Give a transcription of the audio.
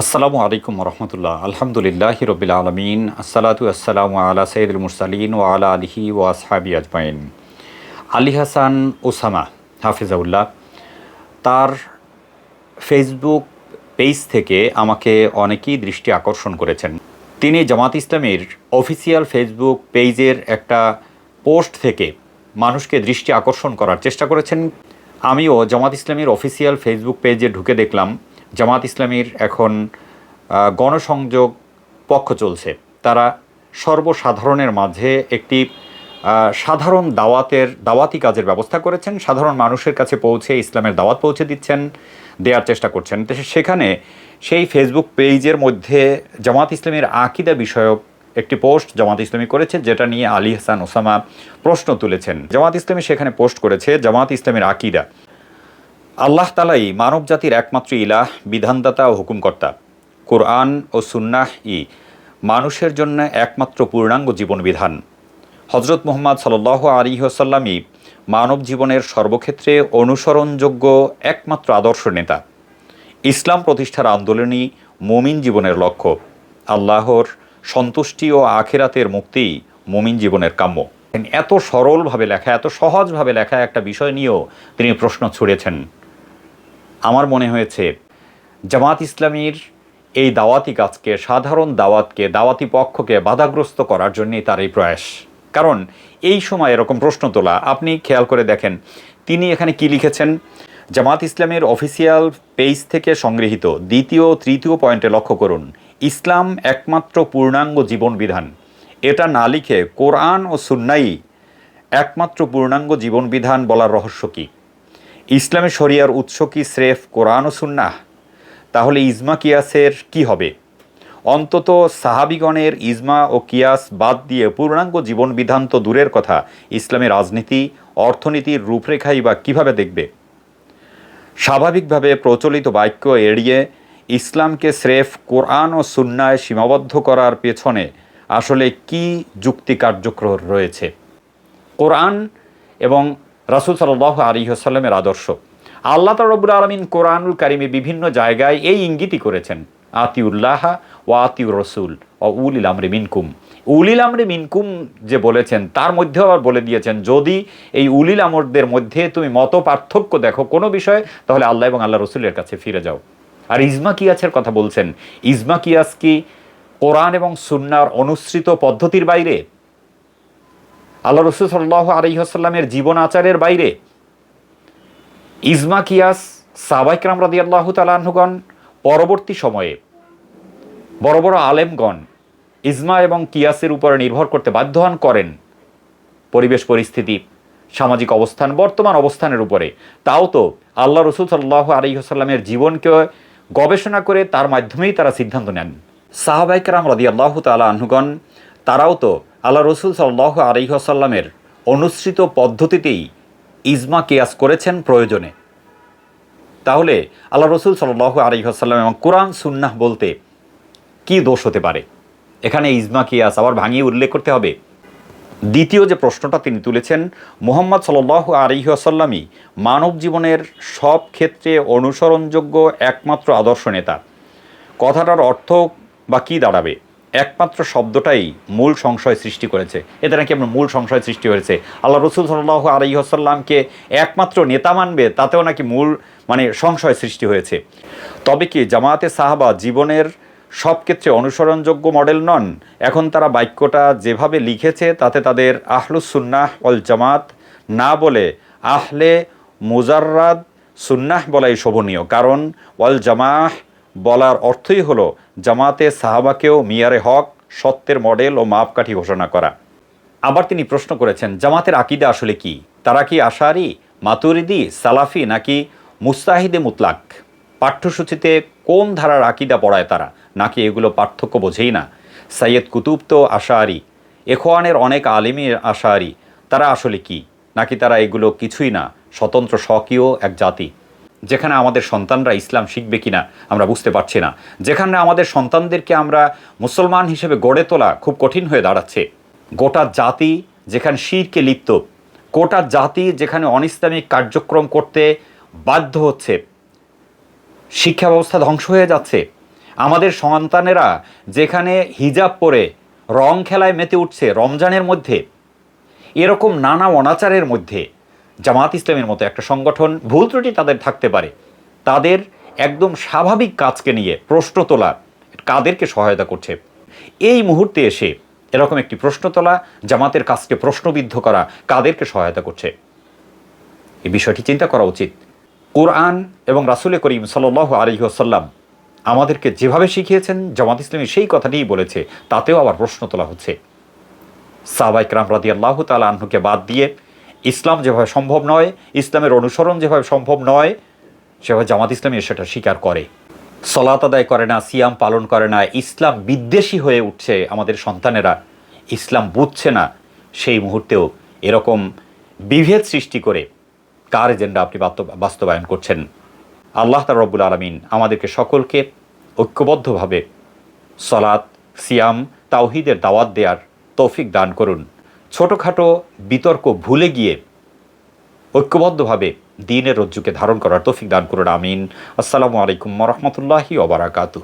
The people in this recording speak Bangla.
আসসালামু আলাইকুম রহমতুল্লাহ আলহামদুলিল্লাহ রবিল আলমিন। আসসালাতু আসসালামু আলা সৈয়দুল মুরসালিন ও আলা আলিহি ও আসহাবি আজমাইন। আলী হাসান ওসামা, হাফিজাউল্লাহ, তার ফেসবুক পেজ থেকে আমাকে অনেকেই দৃষ্টি আকর্ষণ করেছেন। তিনি জামাত ইসলামের অফিসিয়াল ফেসবুক পেজের একটা পোস্ট থেকে মানুষকে দৃষ্টি আকর্ষণ করার চেষ্টা করেছেন। আমিও জামাত ইসলামের অফিসিয়াল ফেসবুক পেজে ঢুকে দেখলাম জামাত ইসলামীর এখন গণসংযোগ পক্ষ চলছে। তারা সর্বসাধারণের মাঝে একটি সাধারণ দাওয়াতের, দাওয়াতি কাজের ব্যবস্থা করেছেন। সাধারণ মানুষের কাছে পৌঁছে ইসলামের দাওয়াত পৌঁছে দিচ্ছেন দেওয়ার চেষ্টা করছেন। সেখানে সেই ফেসবুক পেজের মধ্যে জামাত ইসলামের আকিদা বিষয়ক একটি পোস্ট জামাত ইসলামী করেছে, যেটা নিয়ে আলী হাসান ওসামা প্রশ্ন তুলেছেন। জামাত ইসলামী সেখানে পোস্ট করেছে, জামাত ইসলামের আকিদা। আল্লাহ তালাই মানব জাতির একমাত্র ইলাহ, বিধানদাতা ও হুকুমকর্তা। কোরআন ও সুন্নাহ ই মানুষের জন্য একমাত্র পূর্ণাঙ্গ জীবন বিধান হজরত মোহাম্মদ সাল্লাহ আলী ওসাল্লামই মানব জীবনের সর্বক্ষেত্রে অনুসরণযোগ্য একমাত্র আদর্শ নেতা। ইসলাম প্রতিষ্ঠার আন্দোলনই মুমিন জীবনের লক্ষ্য। আল্লাহর সন্তুষ্টি ও আখেরাতের মুক্তি মুমিন জীবনের কাম্য। এত সরলভাবে লেখা, এত সহজভাবে লেখা একটা বিষয় নিয়েও তিনি প্রশ্ন ছুড়েছেন। আমার মনে হয়েছে, জামাত ইসলামীর এই দাওয়াতি কাজকে, সাধারণ দাওয়াতকে, দাওয়াতি পক্ষকে বাধাগ্রস্ত করার জন্যই তার এই প্রয়াস। কারণ এই সময় এরকম প্রশ্ন তোলা, আপনি খেয়াল করে দেখেন, তিনি এখানে কি লিখেছেন? জামাত ইসলামের অফিসিয়াল পেজ থেকে সংগৃহীত, দ্বিতীয় তৃতীয় পয়েন্টে লক্ষ্য করুন, ইসলাম একমাত্র পূর্ণাঙ্গ জীবন বিধান। এটা না লিখে কোরআন ও সুন্নাই একমাত্র পূর্ণাঙ্গ জীবন বিধান বলার রহস্য কী? ইসলামী শরিয়ার উৎস কি স্রেফ কোরআন ও সুন্নাহ? তাহলে ইজমা কিয়াসের কি হবে? অন্তত সাহাবিগণের ইজমা ও কিয়াস বাদ দিয়ে পূর্ণাঙ্গ জীবন বিধান তো দূরের কথা ইসলামের রাজনীতি, অর্থনীতির রূপরেখাই বা কীভাবে দেখবে? স্বাভাবিকভাবে প্রচলিত বাক্য এড়িয়ে ইসলামকে স্রেফ কোরআন ও সুন্নায় সীমাবদ্ধ করার পেছনে আসলে কি যুক্তি কার্যক্রম রয়েছে? কোরআন এবং রাসুল সাল্লাহ আসাল্লামের আদর্শ। আল্লাহ তারবুল আলমিন কোরআনুল কারিমে বিভিন্ন জায়গায় এই ইঙ্গিতই করেছেন, আতিউল্লাহ ও আতিউর রসুল ও উলিল আমরে মিনকুম। উলিল আমরে মিনকুম যে বলেছেন, তার মধ্যেও আবার বলে দিয়েছেন, যদি এই উলিল আমরদের মধ্যে তুমি মত পার্থক্য দেখো কোনো বিষয়ে, তাহলে আল্লাহ এবং আল্লাহ রসুলের কাছে ফিরে যাও। আর ইজমা কিয়াসের কথা বলছেন, ইজমা কিয়াস কি কোরআন এবং সুন্নার অনুসৃত পদ্ধতির বাইরে? আল্লাহ রসুল সাল্লাহ আলহিহাস্লামের জীবন আচারের বাইরে ইজমা, কিয়াস সাবাইকরাম রাদি আল্লাহ তালাহগণ পরবর্তী সময়ে বড় বড় আলেমগণ ইজমা এবং কিয়াসের উপরে নির্ভর করতে বাধ্য হন করেন। পরিবেশ, পরিস্থিতি, সামাজিক অবস্থান, বর্তমান অবস্থানের উপরে। তাও তো আল্লাহ রসুল সাল্লাহ আলহিহাস্লামের জীবনকে গবেষণা করে তার মাধ্যমেই তারা সিদ্ধান্ত নেন। সাহাবাইকরাম রদি আল্লাহ তালা আহ্নগণ তারাও তো আল্লাহ রসুল সাল্লাহ আলহিহাসাল্লামের অনুসৃত পদ্ধতিতেই ইজমা কেয়াস করেছেন প্রয়োজনে। তাহলে আল্লাহ রসুল সাল্লাহ আলহিহাসাল্লাম এবং কোরআন, সুন্নাহ বলতে কি দোষ হতে পারে? এখানে ইজমা কিয়াস আবার ভাঙিয়ে উল্লেখ করতে হবে। দ্বিতীয় যে প্রশ্নটা তিনি তুলেছেন, মোহাম্মদ সাল্লাহ আলহিহাসাল্লামই মানব জীবনের সব ক্ষেত্রে অনুসরণযোগ্য একমাত্র আদর্শ নেতা। কথাটার অর্থ বা কী দাঁড়াবে? একমাত্র শব্দটাই মূল সংশয় সৃষ্টি করেছে। এতে নাকি আপনার মূল সংশয় সৃষ্টি হয়েছে। আল্লাহ রসুল সাল্লাহ আলহিহাসাল্লামকে একমাত্র নেতা মানবে, তাতেও নাকি মূল মানে সংশয় সৃষ্টি হয়েছে। তবে কি জামায়াতে সাহাবা জীবনের সব ক্ষেত্রে অনুসরণযোগ্য মডেল নন? এখন তারা বাক্যটা যেভাবে লিখেছে, তাতে তাদের আহলুসুন্নাহ অল জামাত না বলে আহলে মুজাররাদ সুন্নাহ বলাই শোভনীয়। কারণ ওয়াল জামাহ বলার অর্থই হলো জামাতে সাহাবাকেও মিয়ারে হক, সত্যের মডেল ও মাপকাঠি ঘোষণা করা। আবার তিনি প্রশ্ন করেছেন, জামাতের আকিদা আসলে কি? তারা কি আশারি, মাতুরিদি, সালাফি নাকি মুস্তাহিদে মুতলাক? পাঠ্যসূচিতে কোন ধারার আকিদা পড়ায় তারা? নাকি এগুলো পার্থক্য বোঝেই না? সৈয়দ কুতুব তো আশারি। এখোয়ানের অনেক আলিমী আশারি। তারা আসলে কি? নাকি তারা এগুলো কিছুই না? স্বতন্ত্র স্বকীয় এক জাতি? যেখানে আমাদের সন্তানরা ইসলাম শিখবে কিনা আমরা বুঝতে পারছি না। যেখানে আমাদের সন্তানদেরকে আমরা মুসলমান হিসেবে গড়ে তোলা খুব কঠিন হয়ে দাঁড়াচ্ছে। গোটা জাতি যেখানে শিরকে লিপ্ত, গোটা জাতি যেখানে অনিসলামিক কার্যক্রম করতে বাধ্য হচ্ছে, শিক্ষা ব্যবস্থা ধ্বংস হয়ে যাচ্ছে। আমাদের সন্তানেরা যেখানে হিজাব পরে রং খেলায় মেতে উঠছে রমজানের মধ্যে, এরকম নানা অনাচারের মধ্যে জামাত ইসলামের মতো একটা সংগঠন, ভুল ত্রুটি তাদের থাকতে পারে। তাদের একদম স্বাভাবিক কাজকে নিয়ে প্রশ্ন তোলা কাদেরকে সহায়তা করছে? এই মুহূর্তে এসে এরকম একটি প্রশ্ন তোলা, জামাতের কাজকে প্রশ্নবিদ্ধ করা কাদেরকে সহায়তা করছে? এই বিষয়টি চিন্তা করা উচিত। কোরআন এবং রাসুলে করিম সাল আলহিহাসাল্লাম আমাদেরকে যেভাবে শিখিয়েছেন, জামাত ইসলামী সেই কথাটিই বলেছে, তাতেও আবার প্রশ্ন তোলা হচ্ছে। সাহবাই ক্রাম রাদি আল্লাহ তালা আহ্নকে বাদ দিয়ে ইসলাম যেভাবে সম্ভব নয়, ইসলামের অনুসরণ যেভাবে সম্ভব নয়, সেভাবে জামাত ইসলামী সেটা স্বীকার করে। সলাত আদায় করে না, সিয়াম পালন করে না, ইসলাম বিদ্বেষী হয়ে উঠছে আমাদের সন্তানেরা। ইসলাম বুঝছে না, সেই মুহূর্তেও এরকম বিভেদ সৃষ্টি করে কার এজেন্ডা আপনি বাস্তব- বাস্তবায়ন করছেন? আল্লাহ তার রব্বুল আলমিন আমাদেরকে সকলকে ঐক্যবদ্ধভাবে সলাৎ, সিয়াম, তাওহিদের দাওয়াত দেওয়ার তৌফিক দান করুন। ছোটোখাটো বিতর্ক ভুলে গিয়ে ঐক্যবদ্ধভাবে দিনের রজ্জুকে ধারণ করার তৌফিক দান করুন, আমিন। আসসালামু আলাইকুম রহমতুল্লাহি ওবরাকাতু